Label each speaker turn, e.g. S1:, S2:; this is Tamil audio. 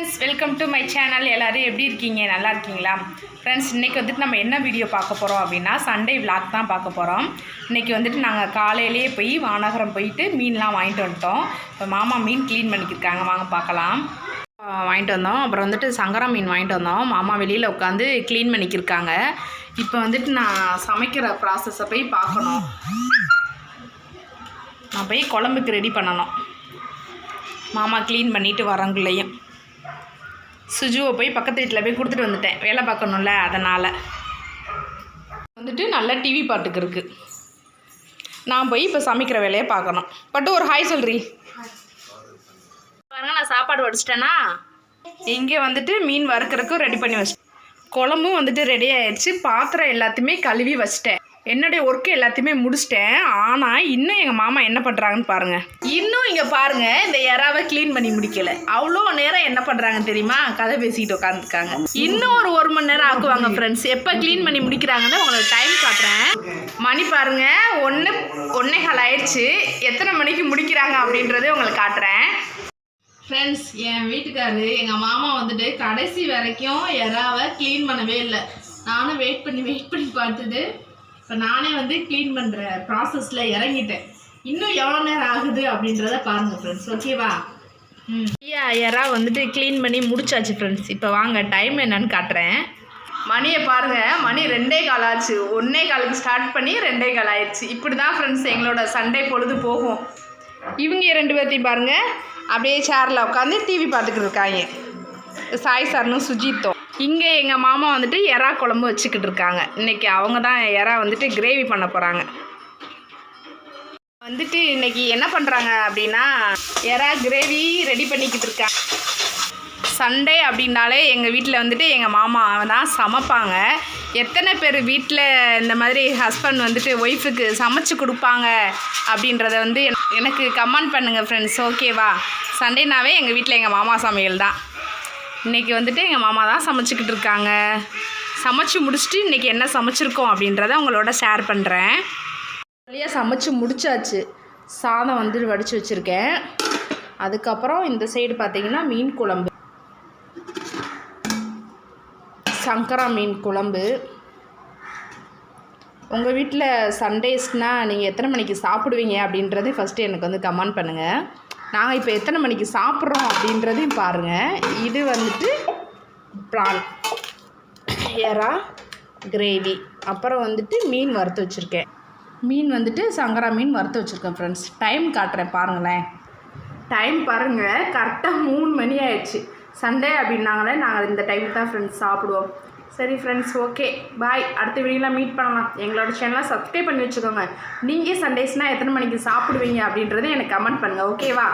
S1: friends welcome to my channel எல்லோரும் எப்படி இருக்கீங்க நல்லா இருக்கீங்களா ஃப்ரெண்ட்ஸ் இன்றைக்கி வந்துட்டு நம்ம என்ன வீடியோ பார்க்க போகிறோம் அப்படின்னா சண்டே விளாக் தான் பார்க்க போகிறோம் இன்றைக்கி வந்துட்டு நாங்கள் காலையிலேயே போய் வானகரம் போயிட்டு மீன்லாம் வாங்கிட்டு வந்துட்டோம் இப்போ மாமா மீன் க்ளீன் பண்ணிக்கிருக்காங்க வாங்க பார்க்கலாம் வாங்கிட்டு வந்தோம் அப்புறம் வந்துட்டு சங்கரா மீன் வாங்கிட்டு வந்தோம் மாமா வெளியில் உட்காந்து க்ளீன் பண்ணிக்கிருக்காங்க இப்போ வந்துட்டு நான் சமைக்கிற ப்ராசஸை போய் பார்க்கணும் நான் போய் குழம்புக்கு ரெடி பண்ணணும் மாமா க்ளீன் பண்ணிவிட்டு வரங்குள்ளையும் சுஜுவை போய் பக்கத்து வீட்டில் போய் கொடுத்துட்டு வந்துட்டேன் வேலை பார்க்கணும்ல அதனால் வந்துட்டு நல்லா டிவி பாட்டுக்கு இருக்குது நான் போய் இப்போ சமைக்கிற வேலையை பார்க்கணும் பட்டு ஒரு ஹாய் சொல்றி பாருங்க நான் சாப்பாடு வடிச்சிட்டேன்னா இங்கே வந்துட்டு மீன் வறுக்கிறதுக்கும் ரெடி பண்ணி வச்சிட்டேன் குழம்பும் வந்துட்டு ரெடி ஆயிடுச்சு பாத்திரம் எல்லாத்தையுமே கழுவி வச்சிட்டேன் என்னுடைய ஒர்க்கு எல்லாத்தையுமே முடிச்சிட்டேன் ஆனால் இன்னும் எங்கள் மாமா என்ன பண்ணுறாங்கன்னு பாருங்கள் இன்னும் இங்கே பாருங்கள் இந்த யாராவை க்ளீன் பண்ணி முடிக்கல அவ்வளோ நேரம் என்ன பண்ணுறாங்க தெரியுமா கதை பேசிக்கிட்டு உட்காந்துருக்காங்க இன்னும் ஒரு ஒரு மணி நேரம் ஆக்குவாங்க ஃப்ரெண்ட்ஸ் எப்போ க்ளீன் பண்ணி முடிக்கிறாங்கன்னு உங்களுக்கு டைம் காட்டுறேன் மணி பாருங்கள் ஒன்று ஒன்றே ஆயிடுச்சு எத்தனை மணிக்கு முடிக்கிறாங்க அப்படின்றதே உங்களுக்கு காட்டுறேன் ஃப்ரெண்ட்ஸ் என் வீட்டுக்காரு எங்கள் மாமா வந்துட்டு கடைசி வரைக்கும் யாராவை க்ளீன் பண்ணவே இல்லை நானும் வெயிட் பண்ணி வெயிட் பண்ணி பார்த்துட்டு இப்போ நானே வந்து க்ளீன் பண்ணுற ப்ராசஸில் இறங்கிட்டேன் இன்னும் எவ்வளோ நேரம் ஆகுது அப்படின்றத பாருங்கள் ஃப்ரெண்ட்ஸ் ஓகேவா ம் வந்துட்டு க்ளீன் பண்ணி முடிச்சாச்சு ஃப்ரெண்ட்ஸ் இப்போ வாங்க டைம் என்னன்னு காட்டுறேன் மணியை பாருங்கள் மணி ரெண்டே கால் ஆச்சு ஒன்றே காலுக்கு ஸ்டார்ட் பண்ணி ரெண்டே கால் ஆயிடுச்சு இப்படி தான் ஃப்ரெண்ட்ஸ் எங்களோட சண்டே பொழுது போகும் இவங்க ரெண்டு பேர்த்தையும் பாருங்கள் அப்படியே சேரில் உட்காந்து டிவி பார்த்துக்கிட்டு இருக்காங்க சாய் சார்னும் சுஜித்தும் இங்கே எங்கள் மாமா வந்துட்டு எறா குழம்பு வச்சுக்கிட்டு இருக்காங்க இன்றைக்கி அவங்க தான் எறா வந்துட்டு கிரேவி பண்ண போகிறாங்க வந்துட்டு இன்றைக்கி என்ன பண்ணுறாங்க அப்படின்னா எறா கிரேவி ரெடி பண்ணிக்கிட்டு இருக்காங்க சண்டே அப்படின்னாலே எங்கள் வீட்டில் வந்துட்டு எங்கள் மாமா தான் சமைப்பாங்க எத்தனை பேர் வீட்டில் இந்த மாதிரி ஹஸ்பண்ட் வந்துட்டு ஒய்ஃபுக்கு சமைச்சு கொடுப்பாங்க அப்படின்றத வந்து எனக்கு கமெண்ட் பண்ணுங்கள் ஃப்ரெண்ட்ஸ் ஓகேவா சண்டேனாவே எங்கள் வீட்டில் எங்கள் மாமா சமையல் தான் இன்றைக்கி வந்துட்டு எங்கள் மாமா தான் சமைச்சிக்கிட்டு இருக்காங்க சமைச்சு முடிச்சுட்டு இன்றைக்கி என்ன சமைச்சிருக்கோம் அப்படின்றத உங்களோட ஷேர் பண்ணுறேன் வழியாக சமைச்சு முடித்தாச்சு சாதம் வந்து வடித்து வச்சுருக்கேன் அதுக்கப்புறம் இந்த சைடு பார்த்திங்கன்னா மீன் குழம்பு சங்கரா மீன் குழம்பு உங்கள் வீட்டில் சண்டேஸ்னால் நீங்கள் எத்தனை மணிக்கு சாப்பிடுவீங்க அப்படின்றதே ஃபஸ்ட்டு எனக்கு வந்து கமெண்ட் பண்ணுங்கள் நாங்கள் இப்போ எத்தனை மணிக்கு சாப்பிட்றோம் அப்படின்றதையும் பாருங்கள் இது வந்துட்டு ப்ரான் ஏரா கிரேவி அப்புறம் வந்துட்டு மீன் வறுத்து வச்சுருக்கேன் மீன் வந்துட்டு சங்கரா மீன் வறுத்து வச்சுருக்கேன் ஃப்ரெண்ட்ஸ் டைம் காட்டுறேன் பாருங்களேன் டைம் பாருங்கள் கரெக்டாக மூணு மணி ஆயிடுச்சு சண்டே அப்படின்னாங்களே நாங்கள் இந்த டைம் தான் ஃப்ரெண்ட்ஸ் சாப்பிடுவோம் சரி ஃப்ரெண்ட்ஸ் ஓகே பாய் அடுத்த வீடியோலாம் மீட் பண்ணலாம் எங்களோட சேனலை சப்ஸ்கிரைப் பண்ணி வச்சுக்கோங்க நீங்கள் சண்டேஸ்னால் எத்தனை மணிக்கு சாப்பிடுவீங்க அப்படின்றத எனக்கு கமெண்ட் பண்ணுங்கள் ஓகேவா